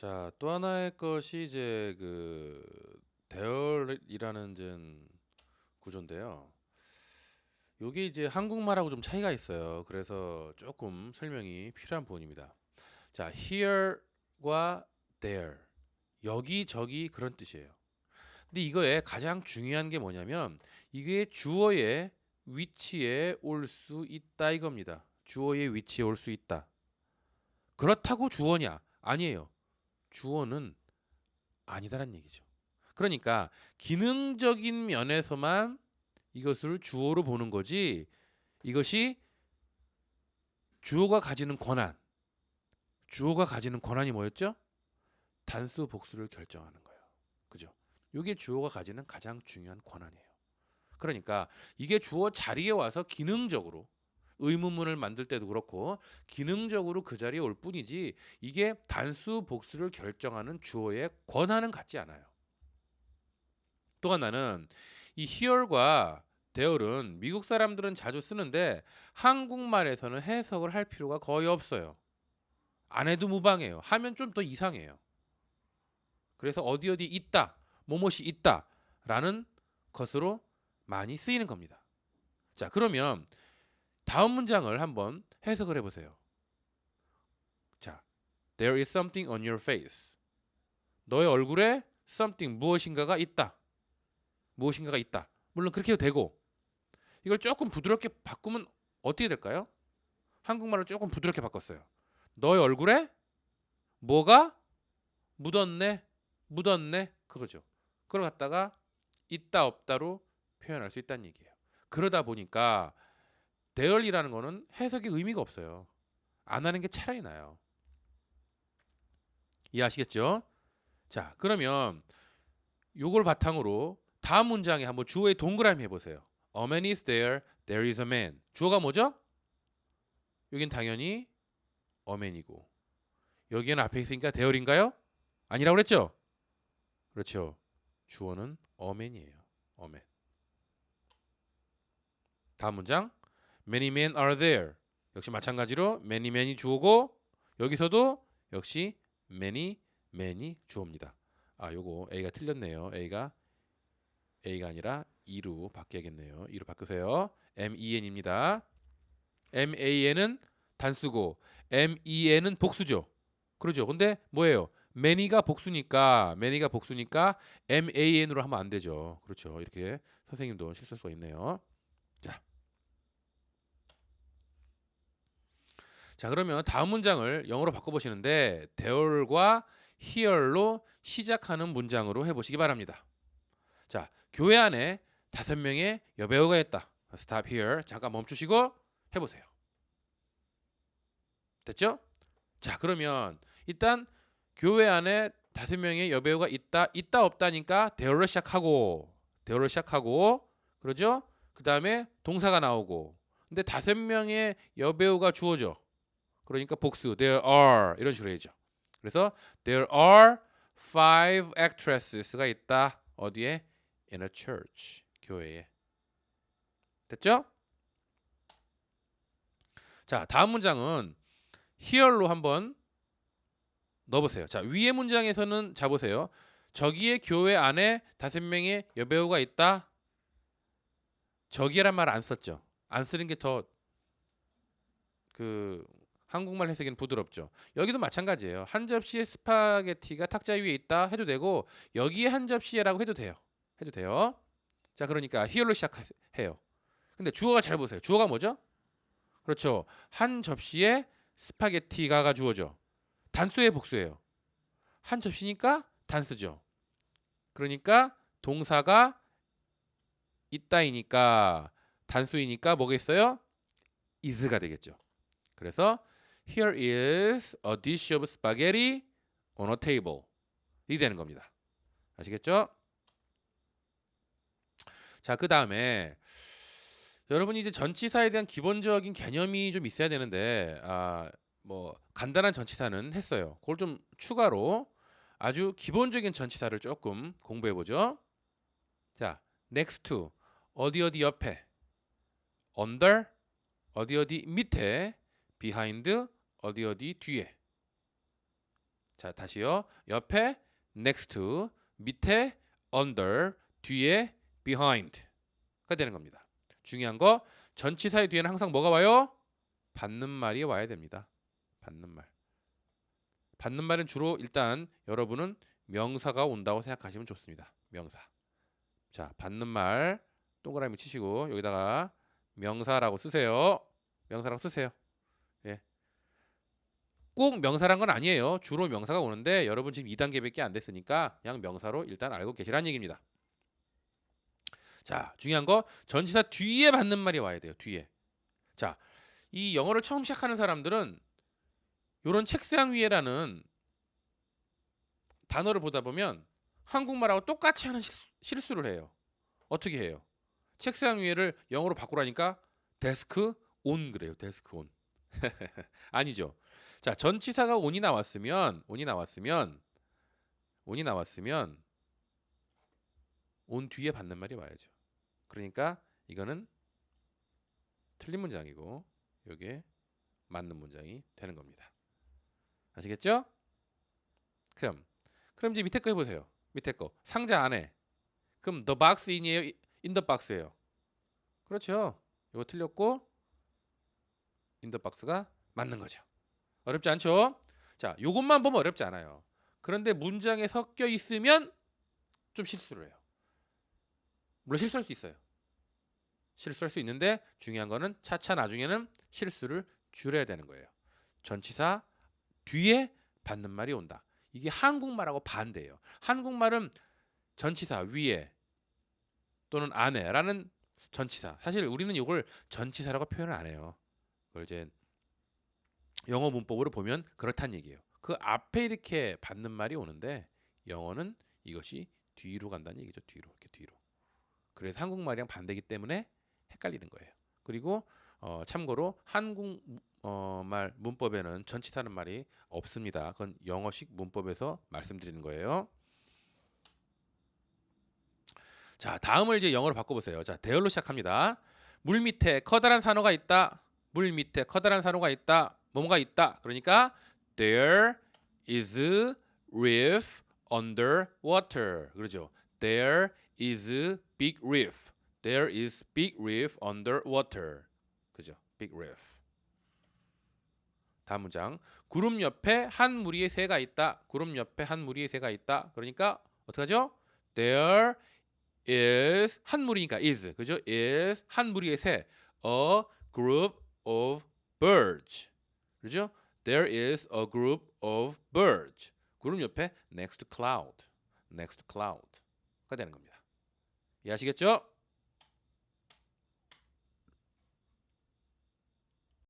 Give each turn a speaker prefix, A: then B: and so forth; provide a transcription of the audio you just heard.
A: 자, 또 하나의 것이 이제 그 대열이라는 전 구조인데요. 요게 이제 한국말하고 좀 차이가 있어요. 그래서 조금 설명이 필요한 부분입니다. 자, here과 there. 여기 저기 그런 뜻이에요. 근데 이거에 가장 중요한 게 뭐냐면 이게 주어의 위치에 올 수 있다 이겁니다. 주어의 위치에 올 수 있다. 그렇다고 주어냐? 아니에요. 주어는 아니다란 얘기죠. 그러니까 기능적인 면에서만 이것을 주어로 보는 거지 이것이 주어가 가지는 권한 주어가 가지는 권한이 뭐였죠? 단수 복수를 결정하는 거예요. 그죠? 이게 주어가 가지는 가장 중요한 권한이에요. 그러니까 이게 주어 자리에 와서 기능적으로 의문문을 만들 때도 그렇고 기능적으로 그 자리에 올 뿐이지 이게 단수 복수를 결정하는 주어의 권한은 갖지 않아요. 또 하나는 이 here과 there은 미국 사람들은 자주 쓰는데 한국말에서는 해석을 할 필요가 거의 없어요. 안 해도 무방해요. 하면 좀 더 이상해요. 그래서 어디 어디 있다, 뭐뭇이 있다라는 것으로 많이 쓰이는 겁니다. 자, 그러면 다음 문장을 한번 해석을 해보세요. 자, there is something on your face. 너의 얼굴에 something 무엇인가가 있다. 무엇인가가 있다. 물론 그렇게 해도 되고 이걸 조금 부드럽게 바꾸면 어떻게 될까요? 한국말을 조금 부드럽게 바꿨어요. 너의 얼굴에 뭐가 묻었네, 묻었네 그거죠. 그걸 갖다가 있다 없다로 표현할 수 있다는 얘기예요. 그러다 보니까 대열이라는 거는 해석이 의미가 없어요. 안 하는 게 차라리 나요. 이해하시겠죠? 자, 그러면 요걸 바탕으로 다음 문장에 한번 주어의 동그라미 해보세요. A man is there, there is a man. 주어가 뭐죠? 여긴 당연히 a man이고 여기는 앞에 있으니까 대열인가요? 아니라고 그랬죠? 그렇죠. 주어는 a man이에요. a man. 다음 문장. Many men are there. 역시 마찬가지로 many men이 주어고 여기서도 역시 many men이 주어입니다. 아, 요거 A가 틀렸네요. A가 A가 아니라 E로 바뀌어야겠네요. E로 바꾸세요. M-E-N입니다. M-A-N은 단수고 M-E-N은 복수죠. 그러죠. 근데 뭐예요? many가 복수니까 many가 복수니까 M-A-N으로 하면 안 되죠. 그렇죠. 이렇게 선생님도 실수할 수가 있네요. 자. 자, 그러면 다음 문장을 영어로 바꿔 보시는데 there과 here로 시작하는 문장으로 해 보시기 바랍니다. 자, 교회 안에 다섯 명의 여배우가 있다. Stop here. 잠깐 멈추시고 해보세요. 됐죠? 자, 그러면 일단 교회 안에 다섯 명의 여배우가 있다, 있다 없다니까 대어로 시작하고 대어로 시작하고 그러죠? 그 다음에 동사가 나오고 근데 다섯 명의 여배우가 주어져. 그러니까 복수 there are 이런 식으로 해야죠. 그래서 there are five actresses가 있다. 어디에? in a church. 교회에. 됐죠? 자, 다음 문장은 here로 한번 넣어보세요. 자, 위의 문장에서는 자 보세요. 저기에 교회 안에 다섯 명의 여배우가 있다. 저기란 말 안 썼죠. 안 쓰는 게 더 그 한국말 해석에는 부드럽죠. 여기도 마찬가지예요. 한 접시의 스파게티가 탁자 위에 있다 해도 되고 여기에 한 접시에라고 해도 돼요. 해도 돼요. 자, 그러니까 here로 시작해요. 근데 주어가 잘 보세요. 주어가 뭐죠? 그렇죠. 한 접시에 스파게티가 주어져. 단수의 복수예요. 한 접시니까 단수죠. 그러니까 동사가 있다이니까 단수이니까 뭐겠어요? is가 되겠죠. 그래서 here is a dish of spaghetti on a table. 이 되는 겁니다. 아시겠죠? 자, 그 다음에 여러분이 이제 전치사에 대한 기본적인 개념이 좀 있어야 되는데 아, 뭐 간단한 전치사는 했어요. 그걸 좀 추가로 아주 기본적인 전치사를 조금 공부해 보죠. 자, next to 어디 어디 옆에 under 어디 어디 밑에 behind 어디 어디 뒤에 자, 다시요. 옆에 next to, 밑에 under, 뒤에 behind가 되는 겁니다. 중요한 거 전치사의 뒤에는 항상 뭐가 와요? 받는 말이 와야 됩니다. 받는 말. 받는 말은 주로 일단 여러분은 명사가 온다고 생각하시면 좋습니다. 명사. 자, 받는 말 동그라미 치시고 여기다가 명사라고 쓰세요. 명사라고 쓰세요. 예. 꼭 명사란 건 아니에요. 주로 명사가 오는데 여러분 지금 2단계밖에 안 됐으니까 그냥 명사로 일단 알고 계시라는 얘기입니다. 자, 중요한 거 전치사 뒤에 받는 말이 와야 돼요. 뒤에. 자, 이 영어를 처음 시작하는 사람들은 요런 책상 위에라는 단어를 보다 보면 한국말하고 똑같이 하는 실수, 실수를 해요. 어떻게 해요? 책상 위에를 영어로 바꾸라니까 데스크 온 그래요. 데스크 온. 아니죠. 자, 전치사가 온이 나왔으면 온이 나왔으면 온이 나왔으면 온 뒤에 받는 말이 와야죠. 그러니까 이거는 틀린 문장이고 여기에 맞는 문장이 되는 겁니다. 아시겠죠? 그럼 그럼 이제 밑에 거 해보세요. 밑에 거 상자 안에 그럼 the box in이에요, in the box예요. 그렇죠. 이거 틀렸고 box가 맞는 거죠. 어렵지 않죠? 자, 요것만 보면 어렵지 않아요. 그런데 문장에 섞여 있으면 좀 실수를 해요. 물론 실수할 수 있어요. 실수할 수 있는데 중요한 거는 차차 나중에는 실수를 줄여야 되는 거예요. 전치사 뒤에 받는 말이 온다. 이게 한국말하고 반대예요. 한국말은 전치사 위에 또는 안에라는 전치사. 사실 우리는 이걸 전치사라고 표현을 안 해요. 그걸 이제 영어 문법으로 보면 그렇다는 얘기예요. 그 앞에 이렇게 받는 말이 오는데 영어는 이것이 뒤로 간다는 얘기죠. 뒤로 이렇게 뒤로. 그래서 한국말이랑 반대기 때문에 헷갈리는 거예요. 그리고 어, 참고로 한국 어, 말 문법에는 전치사는 말이 없습니다. 그건 영어식 문법에서 말씀드리는 거예요. 자, 다음을 이제 영어로 바꿔보세요. 자, 대열로 시작합니다. 물 밑에 커다란 산호가 있다. 물 밑에 커다란 산호가 있다. 뭐가 있다. 그러니까 there is reef under water. 그러죠. There is big reef. There is big reef under water. 그죠? big reef. 다음 문장. 구름 옆에 한 무리의 새가 있다. 구름 옆에 한 무리의 새가 있다. 그러니까 어떻게 하죠? There is 한 무리니까 is. 그죠? is 한 무리의 새. A group of birds. 그죠? There is a group of birds. 구름 옆에 next cloud. next cloud가 되는 겁니다. 이해하시겠죠?